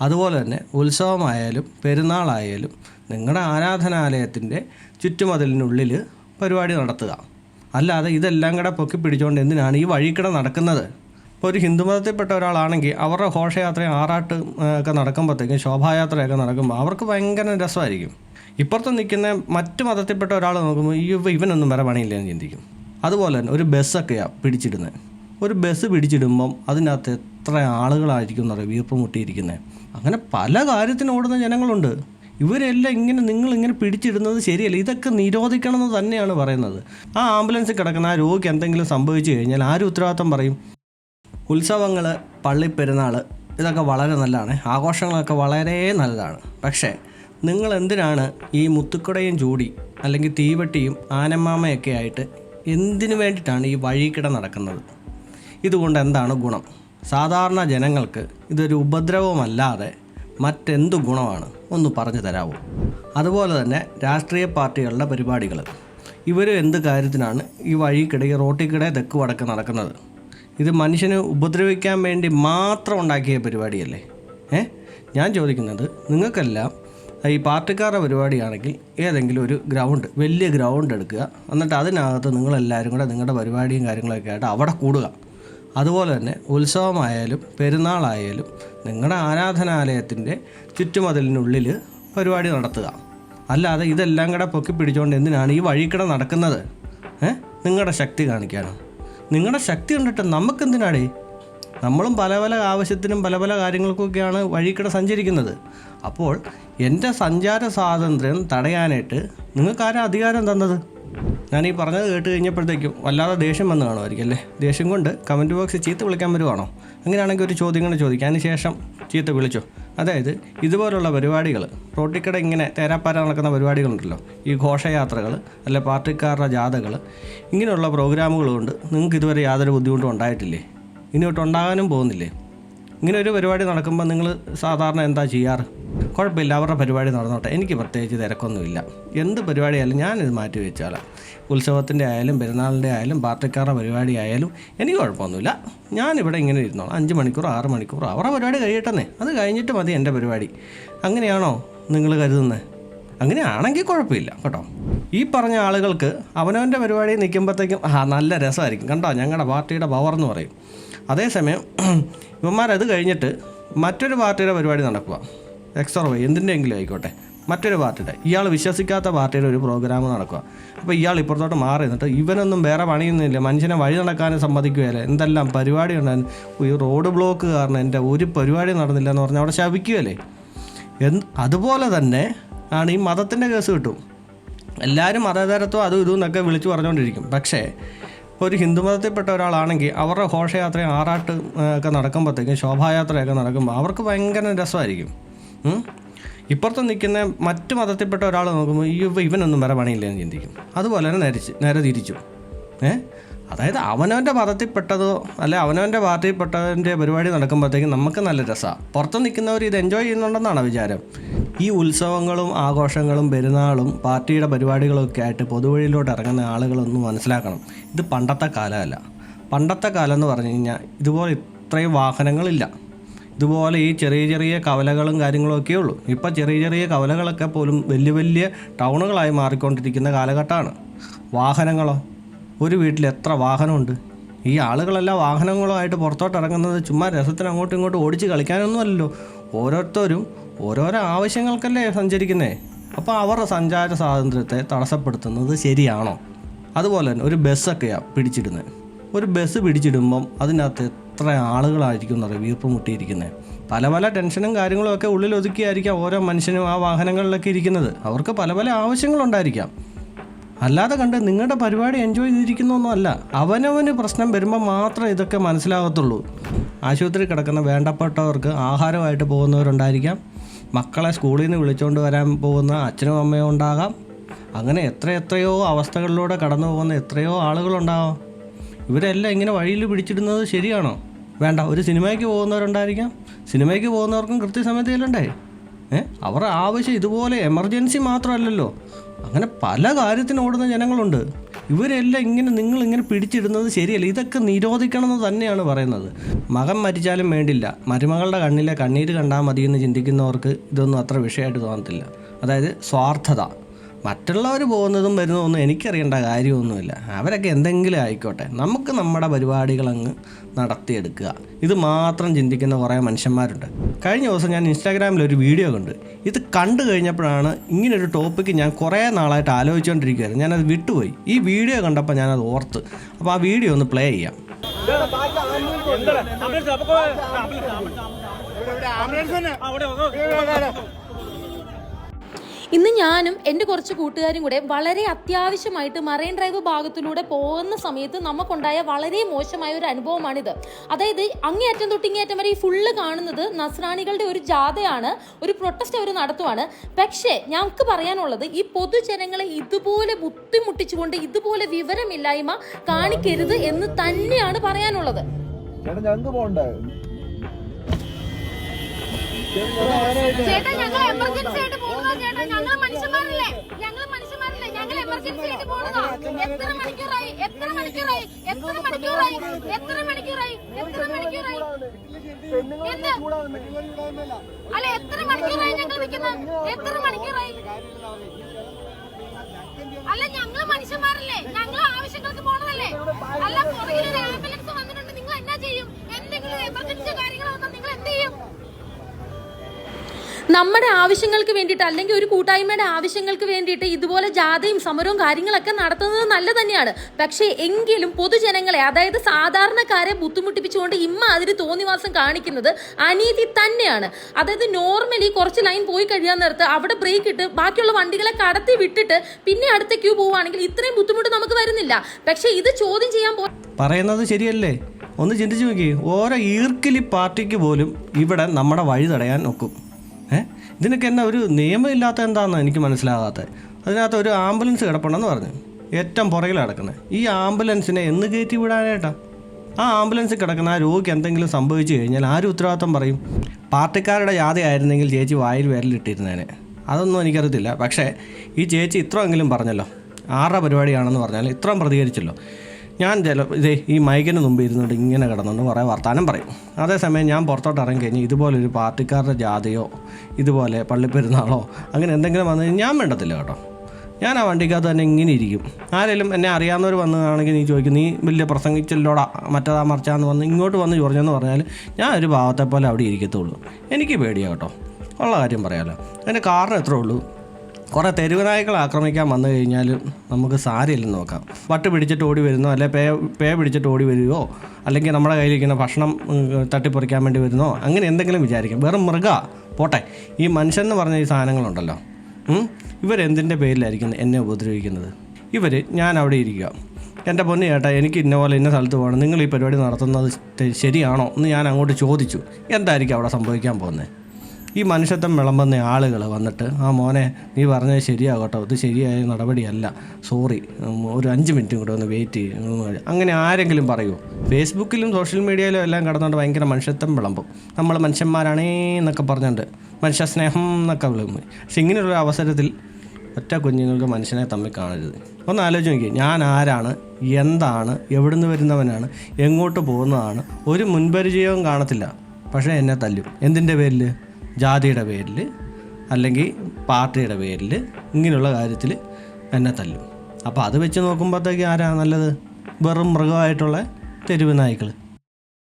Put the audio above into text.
അതുപോലെ തന്നെ ഉത്സവമായാലും പെരുന്നാളായാലും നിങ്ങളുടെ ആരാധനാലയത്തിന്റെ ചുറ്റുമതിലിനുള്ളിൽ പരിപാടി നടത്തുക. അല്ലാതെ ഇതെല്ലാം കൂടെ പൊക്കി പിടിച്ചുകൊണ്ട് എന്തിനാണ് ഈ വഴിക്കിടെ നടക്കുന്നത്? ഇപ്പോൾ ഒരു ഹിന്ദുമതത്തിൽപ്പെട്ട ഒരാളാണെങ്കിൽ അവരുടെ ഘോഷയാത്ര ആറാട്ട് ഒക്കെ നടക്കുമ്പോഴത്തേക്കും ശോഭായാത്രയൊക്കെ നടക്കുമ്പോൾ അവർക്ക് ഭയങ്കര രസമായിരിക്കും. ഇപ്പുറത്ത് നിൽക്കുന്ന മറ്റു മതത്തിൽപ്പെട്ട ഒരാൾ നോക്കുമ്പോൾ ഈ ഇവ- ഇവനൊന്നും വരെ പണിയില്ലെന്ന് ചിന്തിക്കും. അതുപോലെ തന്നെ ഒരു ബസ്സൊക്കെയാണ് പിടിച്ചിടുന്നത് ഒരു ബസ് പിടിച്ചിടുമ്പം അതിനകത്ത് എത്ര ആളുകളായിരിക്കും എന്ന് പറയും വീർപ്പ് മുട്ടിയിരിക്കുന്നത് അങ്ങനെ പല കാര്യത്തിന് ഓടുന്ന ജനങ്ങളുണ്ട്. ഇവരെല്ലാം ഇങ്ങനെ നിങ്ങൾ ഇങ്ങനെ പിടിച്ചിടുന്നത് ശരിയല്ല. ഇതൊക്കെ നിരോധിക്കണം എന്ന് തന്നെയാണ് പറയുന്നത്. ആ ആംബുലൻസിൽ കിടക്കുന്ന ആ രോഗിക്ക് എന്തെങ്കിലും സംഭവിച്ചു കഴിഞ്ഞാൽ ആരും ഉത്തരവാദിത്തം പറയും? ഉത്സവങ്ങൾ പള്ളിപ്പെരുന്നാൾ ഇതൊക്കെ വളരെ നല്ലതാണ്. ആഘോഷങ്ങളൊക്കെ വളരെ നല്ലതാണ്. പക്ഷേ നിങ്ങൾ എന്തിനാണ് ഈ മുത്തുക്കുടയും ചൂടി അല്ലെങ്കിൽ തീവട്ടിയും ആനമ്മാമയൊക്കെ ആയിട്ട് എന്തിനു വേണ്ടിയിട്ടാണ് ഈ വഴിക്കിട നടക്കുന്നത്? ഇതുകൊണ്ട് എന്താണ് ഗുണം? സാധാരണ ജനങ്ങൾക്ക് ഇതൊരു ഉപദ്രവമല്ലാതെ മറ്റെന്തു ഗുണമാണ്? ഒന്ന് പറഞ്ഞു തരാമോ അതുപോലെ തന്നെ രാഷ്ട്രീയ പാർട്ടികളുടെ പരിപാടികൾ. ഇവർ എന്ത് കാര്യത്തിനാണ് ഈ വഴിക്കിടയിൽ റോട്ടിക്കിടെ തെക്ക് വടക്ക് നടക്കുന്നത്? ഇത് മനുഷ്യനെ ഉപദ്രവിക്കാൻ വേണ്ടി മാത്രം ഉണ്ടാക്കിയ പരിപാടിയല്ലേ? ഏ? ഞാൻ ചോദിക്കുന്നത് നിങ്ങൾക്കെല്ലാം ഈ പാർട്ടിക്കാരുടെ പരിപാടിയാണെങ്കിൽ ഏതെങ്കിലും ഒരു ഗ്രൗണ്ട് വലിയ ഗ്രൗണ്ട് എടുക്കുക. എന്നിട്ട് അതിനകത്ത് നിങ്ങളെല്ലാവരും കൂടെ നിങ്ങളുടെ പരിപാടിയും കാര്യങ്ങളൊക്കെ ആയിട്ട് അവിടെ കൂടുക. അതുപോലെ തന്നെ ഉത്സവമായാലും പെരുന്നാളായാലും നിങ്ങളുടെ ആരാധനാലയത്തിന്റെ ചുറ്റുമതിലിനുള്ളിൽ പരിപാടി നടത്തുക. അല്ലാതെ ഇതെല്ലാം കൂടെ പൊക്കി പിടിച്ചുകൊണ്ട് എന്തിനാണ് ഈ വഴിക്കിടെ നടക്കുന്നത്? ഏ? നിങ്ങളുടെ ശക്തി കാണിക്കാനോ? നിങ്ങളുടെ ശക്തി കണ്ടിട്ട് നമുക്കെന്തിനാടേ? നമ്മളും പല പല ആവശ്യത്തിനും പല പല കാര്യങ്ങൾക്കൊക്കെയാണ് വഴിക്കിടെ സഞ്ചരിക്കുന്നത്. അപ്പോൾ എന്റെ സഞ്ചാര സ്വാതന്ത്ര്യം തടയാനായിട്ട് നിങ്ങൾക്കാരാ അധികാരം തന്നത്? ഞാൻ ഈ പറഞ്ഞത് കേട്ട് കഴിഞ്ഞപ്പോഴത്തേക്കും വല്ലാതെ ദേഷ്യം വന്ന് കാണുമായിരിക്കും അല്ലേ? ദേഷ്യം കൊണ്ട് കമന്റ് ബോക്സിൽ ചീത്ത വിളിക്കാൻ വരുവാണോ? അങ്ങനെയാണെങ്കിൽ ഒരു ചോദ്യങ്ങൾ ചോദിക്കാം. അതിന് ശേഷം ചീത്ത വിളിച്ചോ? അതായത് ഇതുപോലുള്ള പരിപാടികൾ റോട്ടിക്കട ഇങ്ങനെ തേരാപ്പാര നടക്കുന്ന പരിപാടികളുണ്ടല്ലോ ഈ ഘോഷയാത്രകൾ അല്ലെ പാർട്ടിക്കാരുടെ ജാഥകൾ ഇങ്ങനെയുള്ള പ്രോഗ്രാമുകൾ കൊണ്ട് നിങ്ങൾക്ക് ഇതുവരെ യാതൊരു ബുദ്ധിമുട്ടും ഉണ്ടായിട്ടില്ലേ? ഇനി തൊട്ട് ഉണ്ടാകാനും പോകുന്നില്ലേ? ഇങ്ങനെ ഒരു പരിപാടി നടക്കുമ്പോൾ നിങ്ങൾ സാധാരണ എന്താ ചെയ്യാറ്? കുഴപ്പമില്ല അവരുടെ പരിപാടി നടന്നോട്ടെ. എനിക്ക് പ്രത്യേകിച്ച് തിരക്കൊന്നുമില്ല. എന്ത് പരിപാടിയായാലും ഞാനിത് മാറ്റി വെച്ചോളാം. ഉത്സവത്തിന്റെ ആയാലും പെരുന്നാളിന്റെ ആയാലും പാർട്ടിക്കാരുടെ പരിപാടി ആയാലും എനിക്ക് കുഴപ്പമൊന്നുമില്ല. ഞാനിവിടെ ഇങ്ങനെ ഇരുന്നോളാം. അഞ്ച് മണിക്കൂർ ആറ് മണിക്കൂർ അവരുടെ പരിപാടി കഴിയട്ടെന്നേ. അത് കഴിഞ്ഞിട്ട് മതി എന്റെ പരിപാടി. അങ്ങനെയാണോ നിങ്ങൾ കരുതുന്നത്? അങ്ങനെയാണെങ്കിൽ കുഴപ്പമില്ല കേട്ടോ. ഈ പറഞ്ഞ ആളുകൾക്ക് അവനവന്റെ പരിപാടി നിൽക്കുമ്പോഴത്തേക്കും ആ നല്ല രസമായിരിക്കും. കണ്ടോ? ഞങ്ങളുടെ പാർട്ടിയുടെ പവർ എന്ന് പറയും. അതേസമയം ഇവന്മാരത് കഴിഞ്ഞിട്ട് മറ്റൊരു പാർട്ടിയുടെ പരിപാടി നടക്കുക. എക്സോർവൈ എന്തിന്റെയെങ്കിലും ആയിക്കോട്ടെ. മറ്റൊരു പാർട്ടിയുടെ ഇയാൾ വിശ്വസിക്കാത്ത പാർട്ടിയുടെ ഒരു പ്രോഗ്രാം നടക്കുക. അപ്പോൾ ഇയാൾ ഇപ്പുറത്തോട്ട് മാറി നിന്നിട്ട് ഇവനൊന്നും വേറെ പണിയൊന്നുമില്ല. മനുഷ്യനെ വഴി നടക്കാനും സമ്മതിക്കുകയല്ലേ. എന്തെല്ലാം പരിപാടി ഉണ്ടായിരുന്നു ഈ റോഡ് ബ്ലോക്ക് കാരണം എന്റെ ഒരു പരിപാടി നടന്നില്ല എന്ന് പറഞ്ഞാൽ അവിടെ ശപിക്കുകയല്ലേ. എന്ത് അതുപോലെ തന്നെ ആണ് ഈ മതത്തിന്റെ കേസ് കിട്ടും. എല്ലാവരും മതേതരത്വം അതും ഇതും എന്നൊക്കെ വിളിച്ചു പറഞ്ഞുകൊണ്ടിരിക്കും. പക്ഷേ ഒരു ഹിന്ദു മതത്തിൽപ്പെട്ട ഒരാളാണെങ്കിൽ അവരുടെ ഘോഷയാത്രയും ആറാട്ട് ഒക്കെ നടക്കുമ്പോഴത്തേക്കും ശോഭായാത്രയൊക്കെ നടക്കുമ്പോൾ അവർക്ക് ഭയങ്കര രസമായിരിക്കും. ഇപ്പുറത്ത് നിൽക്കുന്ന മറ്റു മതത്തിൽപ്പെട്ട ഒരാൾ നോക്കുമ്പോൾ ഈ ഇവ- ഇവനൊന്നും വരെ പണിയില്ലെന്ന് ചിന്തിക്കും. അതുപോലെ തന്നെ നരിച്ച് നേരെ തിരിച്ചു ഏ? അതായത് അവനവന്റെ മതത്തിൽപ്പെട്ടതോ അല്ലെ അവനവന്റെ പാർട്ടിയിൽപ്പെട്ടതിന്റെ പരിപാടി നടക്കുമ്പോഴത്തേക്കും നമുക്ക് നല്ല രസമാണ് പുറത്ത് നിൽക്കുന്നവർ ഇത് എൻജോയ് ചെയ്യുന്നുണ്ടെന്നാണ് വിചാരം? ഈ ഉത്സവങ്ങളും ആഘോഷങ്ങളും പെരുന്നാളും പാർട്ടിയുടെ പരിപാടികളൊക്കെ ആയിട്ട് പൊതുവഴിയിലോട്ട് ഇറങ്ങുന്ന ആളുകളൊന്നും മനസ്സിലാക്കണം. ഇത് പണ്ടത്തെ കാലമല്ല. പണ്ടത്തെ കാലം എന്ന് പറഞ്ഞു കഴിഞ്ഞാൽ ഇതുപോലെ ഇത്രയും വാഹനങ്ങളില്ല. ഇതുപോലെ ഈ ചെറിയ ചെറിയ കവലകളും കാര്യങ്ങളൊക്കെ ഉള്ളൂ. ഇപ്പോൾ ചെറിയ ചെറിയ കവലകളൊക്കെ പോലും വലിയ വലിയ ടൗണുകളായി മാറിക്കൊണ്ടിരിക്കുന്ന കാലഘട്ടമാണ്. വാഹനങ്ങളോ? ഒരു വീട്ടിൽ എത്ര വാഹനമുണ്ട്? ഈ ആളുകളെല്ലാം വാഹനങ്ങളുമായിട്ട് പുറത്തോട്ട് ഇറങ്ങുന്നത് ചുമ്മാ രസത്തിന് അങ്ങോട്ടും ഇങ്ങോട്ടും ഓടിച്ച് കളിക്കാനൊന്നും അല്ലല്ലോ. ഓരോരുത്തരും ഓരോരോ ആവശ്യങ്ങൾക്കല്ലേ സഞ്ചരിക്കുന്നേ. അപ്പോൾ അവരുടെ സഞ്ചാര സ്വാതന്ത്ര്യത്തെ തടസ്സപ്പെടുത്തുന്നത് ശരിയാണോ? അതുപോലെ തന്നെ ഒരു ബസ്സൊക്കെയാണ് പിടിച്ചിടുന്നത് ഒരു ബസ് പിടിച്ചിടുമ്പം അതിനകത്ത് എത്ര ആളുകളായിരിക്കും എന്നറിയാം? വീർപ്പ് മുട്ടിയിരിക്കുന്നത്. പല പല ടെൻഷനും കാര്യങ്ങളും ഒക്കെ ഉള്ളിൽ ഒതുക്കിയായിരിക്കാം ഓരോ മനുഷ്യനും ആ വാഹനങ്ങളിലൊക്കെ ഇരിക്കുന്നത്. അവർക്ക് പല പല ആവശ്യങ്ങളുണ്ടായിരിക്കാം. അല്ലാതെ കണ്ട് നിങ്ങളുടെ പരിപാടി എൻജോയ് ചെയ്തിരിക്കുന്നൊന്നും അല്ല. അവനവന് പ്രശ്നം വരുമ്പോൾ മാത്രം ഇതൊക്കെ മനസ്സിലാകത്തുള്ളൂ. ആശുപത്രി കിടക്കുന്ന വേണ്ടപ്പെട്ടവർക്ക് ആഹാരമായിട്ട് പോകുന്നവരുണ്ടായിരിക്കാം. മക്കളെ സ്കൂളിൽ നിന്ന് വിളിച്ചുകൊണ്ട് വരാൻ പോകുന്ന അച്ഛനും അമ്മയും ഉണ്ടാകാം. അങ്ങനെ എത്ര എത്രയോ അവസ്ഥകളിലൂടെ കടന്നു പോകുന്ന എത്രയോ ആളുകളുണ്ടാവാം. ഇവരെല്ലാം ഇങ്ങനെ വഴിയിൽ പിടിച്ചിടുന്നത് ശരിയാണോ? വേണ്ട ഒരു സിനിമയ്ക്ക് പോകുന്നവരുണ്ടായിരിക്കാം. സിനിമയ്ക്ക് പോകുന്നവർക്കും കൃത്യസമയത്ത് ചെല്ലണ്ടേ ഏ? അവരുടെ ആവശ്യം ഇതുപോലെ എമർജൻസി മാത്രമല്ലല്ലോ. അങ്ങനെ പല കാര്യത്തിന് ഓടുന്ന ജനങ്ങളുണ്ട്. ഇവരെല്ലാം ഇങ്ങനെ നിങ്ങൾ ഇങ്ങനെ പിടിച്ചിടുന്നത് ശരിയല്ല. ഇതൊക്കെ നിരോധിക്കണം എന്ന് തന്നെയാണ് പറയുന്നത്. മകൻ മരിച്ചാലും വേണ്ടില്ല. മരുമകളുടെ കണ്ണിലെ കണ്ണീര് കണ്ടാൽ മതിയെന്ന് ചിന്തിക്കുന്നവർക്ക് ഇതൊന്നും അത്ര വിഷയമായിട്ട് തോന്നത്തില്ല. അതായത് സ്വാർത്ഥത. മറ്റുള്ളവർ പോകുന്നതും വരുന്നതൊന്നും എനിക്കറിയേണ്ട കാര്യമൊന്നുമില്ല. അവരൊക്കെ എന്തെങ്കിലും ആയിക്കോട്ടെ. നമുക്ക് നമ്മുടെ പരിപാടികളങ്ങ് നടത്തിയെടുക്കുക. ഇത് മാത്രം ചിന്തിക്കുന്ന കുറേ മനുഷ്യന്മാരുണ്ട്. കഴിഞ്ഞ ദിവസം ഞാൻ ഇൻസ്റ്റാഗ്രാമിൽ ഒരു വീഡിയോ കണ്ട്. ഇത് കണ്ടു കഴിഞ്ഞപ്പോഴാണ് ഇങ്ങനൊരു ടോപ്പിക്ക് ഞാൻ കുറേ നാളായിട്ട് ആലോചിച്ചുകൊണ്ടിരിക്കുകയായിരുന്നു ഞാനത് വിട്ടുപോയി. ഈ വീഡിയോ കണ്ടപ്പോൾ ഞാനത് ഓർത്ത്. അപ്പോൾ ആ വീഡിയോ ഒന്ന് പ്ലേ ചെയ്യാം. ഇന്ന് ഞാനും എന്റെ കുറച്ച് കൂട്ടുകാരും കൂടെ വളരെ അത്യാവശ്യമായിട്ട് മറൈൻ ഡ്രൈവ് ഭാഗത്തിലൂടെ പോകുന്ന സമയത്ത് നമുക്കുണ്ടായ വളരെ മോശമായ ഒരു അനുഭവമാണിത്. അതായത് അങ്ങേയറ്റം തൊട്ട് ഇങ്ങേയറ്റം വരെ ഈ ഫുള്ള് കാണുന്നത് നസ്രാണികളുടെ ഒരു ജാഥയാണ് ഒരു പ്രൊട്ടസ്റ്റ് അവർ നടത്തുവാണ്. പക്ഷേ ഞങ്ങൾക്ക് പറയാനുള്ളത് ഈ പൊതുജനങ്ങളെ ഇതുപോലെ ബുദ്ധിമുട്ടിച്ചുകൊണ്ട് ഇതുപോലെ വിവരമില്ലായ്മ കാണിക്കരുത് എന്ന് തന്നെയാണ് പറയാനുള്ളത്. ചേട്ടാ ഞങ്ങൾ എമർജൻസി ആയിട്ട് മനുഷ്യന്മാരല്ലേ? മനുഷ്യന്മാരല്ലേ? എത്ര എത്ര എത്ര എത്ര എത്ര മണിക്കൂറായി? അല്ല എത്ര എത്ര അല്ല മനുഷ്യന്മാരല്ലേ? ഞങ്ങൾ ആവശ്യങ്ങൾക്ക് പോണതല്ലേ? അല്ല പുറകിൽ ഒരു ആംബുലൻസ് വന്നിട്ടുണ്ട് നമ്മുടെ ആവശ്യങ്ങൾക്ക് വേണ്ടിയിട്ട് അല്ലെങ്കിൽ ഒരു കൂട്ടായ്മയുടെ ആവശ്യങ്ങൾക്ക് വേണ്ടിയിട്ട് ഇതുപോലെ ജാഥയും സമരവും കാര്യങ്ങളൊക്കെ നടത്തുന്നത് നല്ല തന്നെയാണ്. പക്ഷേ എങ്കിലും പൊതുജനങ്ങളെ അതായത് സാധാരണക്കാരെ ബുദ്ധിമുട്ടിപ്പിച്ചുകൊണ്ട് ഇമ്മാതിരി തോന്നിവാസം കാണിക്കുന്നത് അനീതി തന്നെയാണ്. അതായത് നോർമലി കുറച്ച് ലൈൻ പോയി കഴിയാൻ നേരത്ത് അവിടെ ബ്രേക്ക് ഇട്ട് ബാക്കിയുള്ള വണ്ടികളെ കടത്തി വിട്ടിട്ട് പിന്നെ അടുത്ത ക്യൂ പോവുകയാണെങ്കിൽ ഇത്രയും ബുദ്ധിമുട്ട് നമുക്ക് വരുന്നില്ല. പക്ഷേ ഇത് ചോദ്യം ചെയ്യാൻ പോ പറയുന്നത് ശരിയല്ലേ? ഒന്ന് ചിന്തിച്ചു നോക്കി ഓരോ ഈർക്കിലി പാർട്ടിക്ക് പോലും ഇവിടെ നമ്മുടെ വഴി തടയാൻ ഒക്കും. ഏ? ഇതിനൊക്കെ എന്നാ ഒരു നിയമമില്ലാത്ത എന്താണെന്ന് എനിക്ക് മനസ്സിലാകാത്തത്. അതിനകത്ത് ഒരു ആംബുലൻസ് കിടപ്പുണ്ടെന്ന് പറഞ്ഞു. ഏറ്റവും പുറകിലാണ് കിടക്കുന്നത് ഈ ആംബുലൻസിനെ എന്ന് കയറ്റി വിടാനായിട്ടാ? ആ ആംബുലൻസിൽ കിടക്കുന്ന ആ രോഗിക്ക് എന്തെങ്കിലും സംഭവിച്ചു കഴിഞ്ഞാൽ ആരും ഉത്തരവാദിത്വം പറയും? പാർട്ടിക്കാരുടെ ജാഥയായിരുന്നെങ്കിൽ ചേച്ചി വായിൽ വിരലിട്ടിരുന്നേനെ. അതൊന്നും എനിക്കറിയത്തില്ല. പക്ഷേ ഈ ചേച്ചി ഇത്രയെങ്കിലും പറഞ്ഞല്ലോ. ആരുടെ പരിപാടിയാണെന്ന് പറഞ്ഞാൽ ഇത്രയും പ്രതികരിച്ചല്ലോ. ഞാൻ ചില ഇതേ ഈ മൈക്കിന് മുമ്പ് ഇരുന്നിട്ട് ഇങ്ങനെ കിടന്നുകൊണ്ട് കുറേ വർത്തമാനം പറയും. അതേസമയം ഞാൻ പുറത്തോട്ട് ഇറങ്ങി കഴിഞ്ഞാൽ ഇതുപോലൊരു പാർട്ടിക്കാരുടെ ജാഥയോ ഇതുപോലെ പള്ളിപ്പെരുന്നാളോ അങ്ങനെ എന്തെങ്കിലും വന്നു ഞാൻ വേണ്ടത്തില്ല കേട്ടോ. ഞാൻ ആ വണ്ടിക്കകത്ത് തന്നെ ഇങ്ങനെ ഇരിക്കും. ആരെങ്കിലും എന്നെ അറിയാവുന്നവർ വന്നതാണെങ്കിൽ നീ ചോദിക്കും നീ വലിയ പ്രസംഗിച്ചല്ലോടാ മറ്റേതാ മറിച്ചാന്ന് വന്ന് ഇങ്ങോട്ട് വന്ന് ചോദിച്ചെന്ന് പറഞ്ഞാൽ ഞാൻ ഒരു ഭാവത്തെ പോലെ അവിടെ ഇരിക്കത്തുള്ളൂ. എനിക്ക് പേടിയാണ് കേട്ടോ. ഉള്ള കാര്യം പറയാമല്ലോ അതിന്റെ കാരണം എത്ര ഉള്ളൂ? കുറേ തെരുവുനായ്ക്കൾ ആക്രമിക്കാൻ വന്നു കഴിഞ്ഞാൽ നമുക്ക് സാരിയില്ലെന്ന് നോക്കാം. വട്ട് പിടിച്ചിട്ട് ഓടി വരുന്നോ അല്ലെ പേ പേ പിടിച്ചിട്ട് ഓടി വരുമോ അല്ലെങ്കിൽ നമ്മുടെ കയ്യിലിരിക്കുന്ന ഭക്ഷണം തട്ടിപ്പറിക്കാൻ വേണ്ടി വരുന്നോ അങ്ങനെ എന്തെങ്കിലും വിചാരിക്കാം. വെറും മൃഗ പോട്ടെ. ഈ മനുഷ്യൻ എന്ന് പറഞ്ഞ ഈ സാധനങ്ങളുണ്ടല്ലോ. ഇവരെന്തിന്റെ പേരിലായിരിക്കും എന്നെ ഉപദ്രവിക്കുന്നത്? ഇവർ ഞാൻ അവിടെ ഇരിക്കുക. എന്റെ പൊന്നു ചേട്ടാ എനിക്ക് ഇന്ന പോലെ ഇന്ന സ്ഥലത്ത് പോകണം. നിങ്ങൾ ഈ പരിപാടി നടത്തുന്നത് ശരിയാണോ? എന്ന് ഞാൻ അങ്ങോട്ട് ചോദിച്ചു. എന്തായിരിക്കും അവിടെ സംഭവിക്കാൻ പോകുന്നത്? ഈ മനുഷ്യത്വം വിളമ്പുന്ന ആളുകൾ വന്നിട്ട് ആ മോനെ നീ പറഞ്ഞത് ശരിയാകട്ടോ. ഇത് ശരിയായ നടപടിയല്ല. സോറി. ഒരു അഞ്ച് മിനിറ്റും കൂടെ ഒന്ന് വെയിറ്റ് ചെയ്യും. അങ്ങനെ ആരെങ്കിലും പറയുമോ ഫേസ്ബുക്കിലും സോഷ്യൽ മീഡിയയിലും എല്ലാം കടന്നുകൊണ്ട് ഭയങ്കര മനുഷ്യത്വം വിളമ്പും. നമ്മൾ മനുഷ്യന്മാരാണേ എന്നൊക്കെ പറഞ്ഞുകൊണ്ട് മനുഷ്യ സ്നേഹം എന്നൊക്കെ വിളമ്പും. പക്ഷെ ഇങ്ങനെയുള്ള അവസരത്തിൽ ഒറ്റ കുഞ്ഞുങ്ങൾക്ക് മനുഷ്യനെ തമ്മിൽ കാണരുത്. ഒന്ന് ആലോചിച്ച് നോക്കി ഞാൻ ആരാണ്? എന്താണ്? എവിടുന്ന് വരുന്നവനാണ്? എങ്ങോട്ട് പോകുന്നതാണ്? ഒരു മുൻപരിചയവും കാണത്തില്ല. പക്ഷേ എന്നെ തല്ലും. എന്തിന്റെ പേരിൽ ജാതിയുടെ പേരിൽ അല്ലെങ്കിൽ പാർട്ടിയുടെ പേരിൽ ഇങ്ങനെയുള്ള കാര്യത്തിൽ എന്നെ തല്ലും. അപ്പോൾ അത് വെച്ച് നോക്കുമ്പോഴത്തേക്ക് ആരാ നല്ലത്? വെറും മൃഗമായിട്ടുള്ള തെരുവ് നായ്ക്കൾ